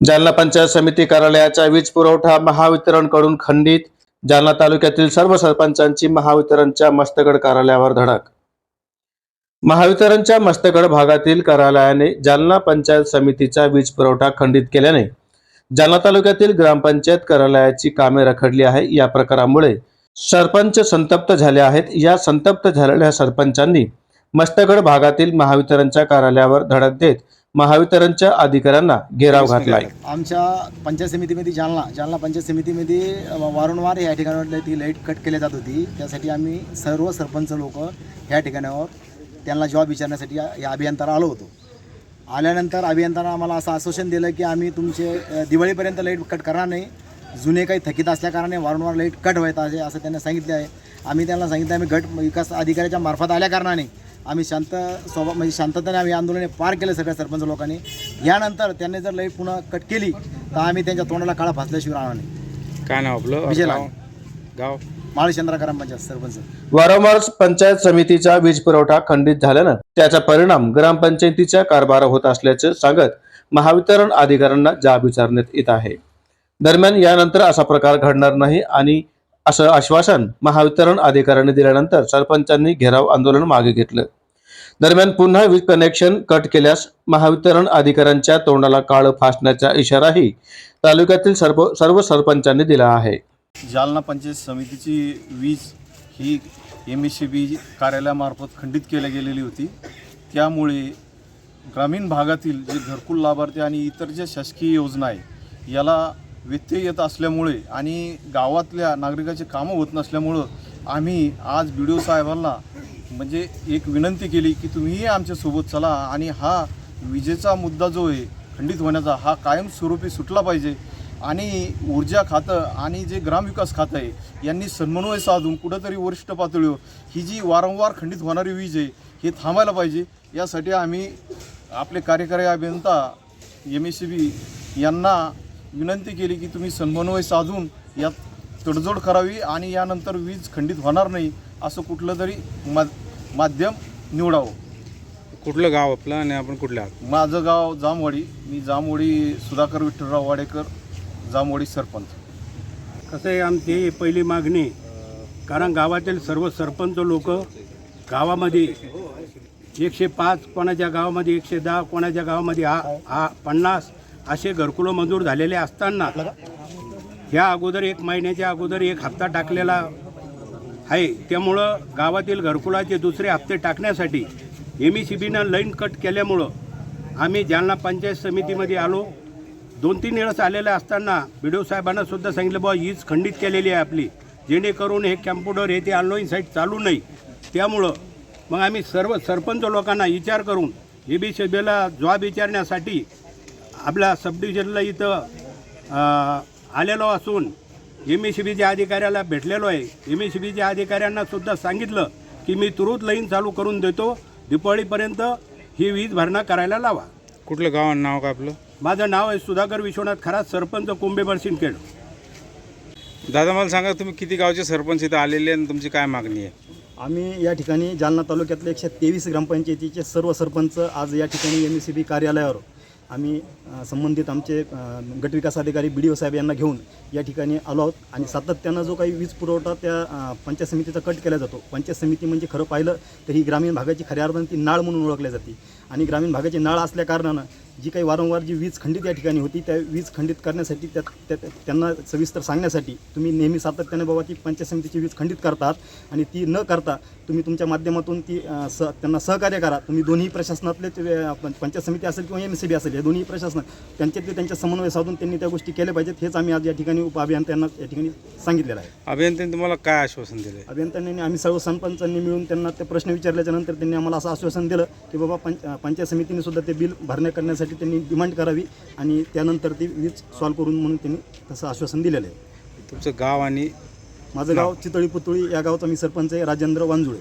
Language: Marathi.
जालना पंचायत समिती कार्यालयाचा वीज पुरवठा महावितरणकडून खंडित. जालना तालुक्यातील सर्व सरपंचांची महावितरणच्या मस्तगड कार्यालयावर धडक. महावितरणच्या मस्तगड भागातील कार्यालयाने जालना पंचायत समितीचा वीज पुरवठा खंडित केल्याने जालना तालुक्यातील ग्रामपंचायत कार्यालयाची कामे रखडली आहे. या प्रकारामुळे सरपंच संतप्त झाले आहेत. या संतप्त झालेल्या सरपंचांनी मस्तगड भागातील महावितरणच्या कार्यालयावर धडक देत महावितरणच्या अधिकाऱ्यांना घेराव घातलाय. आमच्या पंचायत समितीमध्ये जालना जालना पंचायत समितीमध्ये वारंवार या ठिकाणावर ती लाइट कट केली जात होती. त्यासाठी आम्ही सर्व सरपंच लोक ह्या ठिकाणावर त्यांना जॉब विचारण्यासाठी या अभियंताला आलो होतो. आल्यानंतर अभियंतानं आम्हाला असं आश्वासन दिलं की आम्ही तुमचे दिवाळीपर्यंत लाइट कट करणार नाही. जुने काही थकीत असल्याकारणाने वारंवार लाइट कट व्हायत आहे असं त्यांना सांगितले आहे. आम्ही त्यांना सांगितलं आम्ही गट विकास अधिकाऱ्याच्या मार्फत आल्या कारणाने आम्ही शांत स्वभाव म्हणजे शांततेने आम्ही आंदोलन पार केलं सगळ्या सरपंच लोकांनी. यानंतर त्यांनी जर लाइट पुन्हा कट केली तर आम्ही त्यांच्या तोंडाला काळा फासल्याशिवाय राहणार नाही. काय नाव आपलं? विजय गाव? ग्रामपंचायत सरपंच. वारंवार पंचायत समितीचा वीज पुरवठा खंडित झाल्यानं त्याचा परिणाम ग्रामपंचायतीच्या कारभार होत असल्याचे सांगत महावितरण अधिकाऱ्यांना जाब विचारण्यात येत आहे. दरम्यान यानंतर असा प्रकार घडणार नाही आणि असं आश्वासन महावितरण अधिकाऱ्यांनी दिल्यानंतर सरपंचांनी घेराव आंदोलन मागे घेतलं. दरम्यान पुन्हा वीज कनेक्शन कट केल्यास महावितरण अधिकाऱ्यांच्या तोंडाला काळ फासण्याचा इशाराही तालुक्यातील सर्व सर्व सरपंचांनी दिला आहे. जालना पंचायत समितीची वीज ही एम एस सी बी कार्यालयामार्फत खंडित केल्या गेलेली होती. त्यामुळे ग्रामीण भागातील जे घरकुल लाभार्थी आणि इतर ज्या शासकीय योजना आहे याला व्यत्यय येत असल्यामुळे आणि गावातल्या नागरिकाचे कामं होत नसल्यामुळं आम्ही आज बी डी ओ साहेबांना म्हणजे एक विनंती केली की तुम्हीही आमच्यासोबत चला आणि हा विजेचा मुद्दा जो आहे खंडित होण्याचा हा कायमस्वरूपी सुटला पाहिजे. आणि ऊर्जा खातं आणि जे ग्रामविकास खातं आहे यांनी समन्वय साधून कुठंतरी वरिष्ठ पातळीवर ही जी वारंवार खंडित होणारी वीज आहे हे थांबायला पाहिजे. यासाठी आम्ही आपले कार्यकारी अभियंता एम एस सी बी यांना विनंती केली की तुम्ही समन्वय साधून यात तडजोड करावी आणि यानंतर वीज खंडित होणार नाही असं कुठलं तरी मा माध्यम निवडावं. कुठलं गाव आपलं आणि आपण कुठलं आहात? माझं गाव जामवाडी. मी जामवाडी सुधाकर विठ्ठलराव वाडेकर जामवाडी सरपंच. कसं आहे आमची पहिली मागणी कारण गावातील सर्व सरपंच लोक गावामध्ये एकशे पाच कोणाच्या गावामध्ये एकशे दहा कोणाच्या गावामध्ये हा हा पन्नास असे घरकुलं मंजूर झालेले असताना ह्या अगोदर एक महिन्याच्या अगोदर एक हप्ता टाकलेला आहे. त्यामुळं गावातील घरकुलाचे दुसरे हप्ते टाकण्यासाठी एम ई सी बीनं लाईन कट केल्यामुळं आम्ही जालना पंचायत समितीमध्ये आलो. दोन तीन वेळेस आलेलं असताना बी साहेबांना सुद्धा सांगितलं बुवा हीच खंडित केलेली आहे आपली. जेणेकरून हे कॅम्प्युटर हे ते ऑनलाईन साईट चालू नाही. त्यामुळं मग आम्ही सर्व सरपंच लोकांना विचार करून ए बी सी बीला जॉब विचारण्यासाठी आपल्या सब डिव्हिजनला इथं आलेलो असून एम एस सी बीच्या अधिकाऱ्याला भेटलेलो आहे. एम एस सी बीच्या अधिकाऱ्यांना सुद्धा सांगितलं की मी तुरंत लाईन चालू करून देतो. दिपावळीपर्यंत ही वीज भरणा करायला लावा. कुठलं गाव नाव काय आपलं? माझं नाव आहे सुधाकर विश्वनाथ खरात सरपंच कोंबे बरसिंगखेड दादा मला सांगा तुम्ही किती गावचे सरपंच इथं आलेले आणि तुमची काय मागणी आहे? आम्ही या ठिकाणी जालना तालुक्यातले एकशे तेवीस ग्रामपंचायतीचे सर्व सरपंच आज या ठिकाणी एम एस सी बी कार्यालयावर आम्ही संबंधित आमचे गटविकास अधिकारी बी डी ओ साहेब यांना घेऊन या ठिकाणी आलो आहोत. आणि सातत्यानं जो काही वीज पुरवठा त्या पंचायत समितीचा कट केला जातो. पंचायत समिती म्हणजे खरं पाहिलं तर ही ग्रामीण भागाची खऱ्या अर्थाने ती नाळ म्हणून ओळखली जाते. आणि ग्रामीण भागाची नाळ असल्या कारणानं जी काही वारंवार जी वीज खंडित या ठिकाणी होती त्या वीज खंडित करण्यासाठी त्या त्या- त्यांना सविस्तर सांगण्यासाठी तुम्ही नेहमी सातत्याने बाबा ती पंचायत समितीची वीज खंडित करतात आणि ती न करता तुम्ही तुमच्या माध्यमातून ती स त्यांना सहकार्य करा. तुम्ही दोन्ही प्रशासनातले पंचायत समिती असेल किंवा एम सी बी असेल या दोन्ही प्रशासन त्यांच्यातले त्यांच्या समन्वय साधून त्यांनी त्या गोष्टी केल्या पाहिजेत हेच आम्ही आज या ठिकाणी उपअभियंत्यांना या ठिकाणी सांगितलेलं आहे. अभियंत्याने तुम्हाला काय आश्वासन दिलं अभियंत्यांनी आम्ही सर्व सरपंचांनी मिळून त्यांना ते प्रश्न विचारल्याच्या नंतर त्यांनी आम्हाला असं आश्वासन दिलं की बाबा पंच पंचायत समितीने सुद्धा ते बिल भरण्या करण्यासाठी त्यांनी डिमांड करावी आणि त्यानंतर ती वीज सॉल्व्ह करून म्हणून त्यांनी तसं आश्वासन दिलेलं आहे. तुमचं गाव आणि माझं गाव चितळी पुतळी या गावचा मी सरपंच आहे राजेंद्र वांजुळे